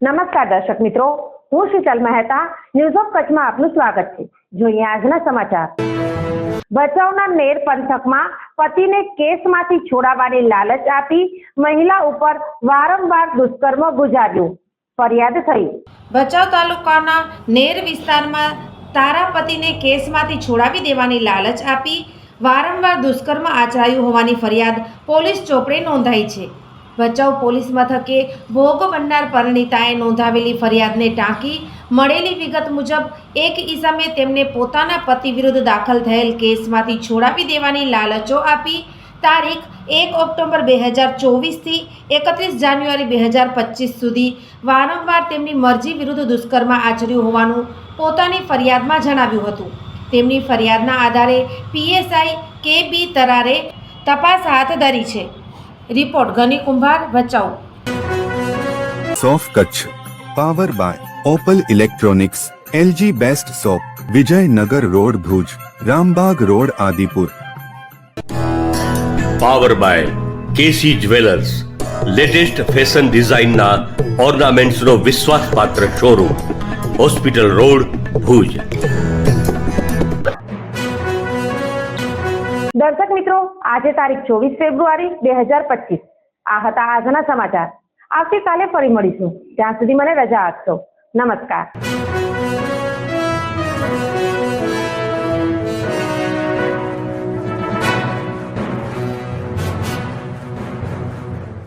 નમસ્કાર દર્શક મિત્રો, હું શીતલ મહેતા ન્યૂઝ ઓફ કચ્છમાં આપનું સ્વાગત છે. જોઈએ આજના સમાચાર. ભચાઉના નેર પંથકમાં પતિને કેસમાંથી છોડાવવાની લાલચ આપી મહિલા ઉપર વારંવાર દુષ્કર્મ ગુજાર્યું. ફરિયાદ થઈ. ભચાઉ તાલુકાના નેર વિસ્તારમાં તારા પતિને કેસમાંથી છોડાવી દેવાની લાલચ આપી વારંવાર દુષ્કર્મ આચરાયું હોવાની ફરિયાદ પોલીસ ચોપડે નોંધાઈ છે. ભચાઉ પોલીસ મથકે ભોગ બનનાર પરિણીતાએ નોંધાવેલી ફરિયાદને ટાંકી મળેલી વિગત મુજબ એક ઈસમે તેમને પોતાના પતિ વિરુદ્ધ દાખલ થયેલ કેસમાંથી છોડાવી દેવાની લાલચો આપી તારીખ એક ઓક્ટોબર બે હજાર ચોવીસથી એકત્રીસ જાન્યુઆરી બે હજાર પચીસ સુધી વારંવાર તેમની મરજી વિરુદ્ધ દુષ્કર્મ આચર્યું હોવાનું પોતાની ફરિયાદમાં જણાવ્યું હતું. તેમની ફરિયાદના આધારે પીએસઆઈ કે બી તરારે તપાસ હાથ ધરી છે. રિપોર્ટ ઘની કુંભાર Bhachau. સોફ Kutch power by Opal electronics LG best shop Vijaynagar road Bhuj Rambag road Adipur. Power by KC jewellers latest fashion ડિઝાઇનના ઓર્નામેન્ટ્સનો વિશ્વાસપાત્ર શોરૂમ હોસ્પિટલ રોડ ભુજ. દર્શક મિત્રો, આજે તારીખ ચોવીસ ફેબ્રુઆરી બે હજાર પચીસ. આ હતા આજના સમાચાર. આવતીકાલે ફરી મળીશું. ત્યાં સુધી મને રજા આપશો. નમસ્કાર.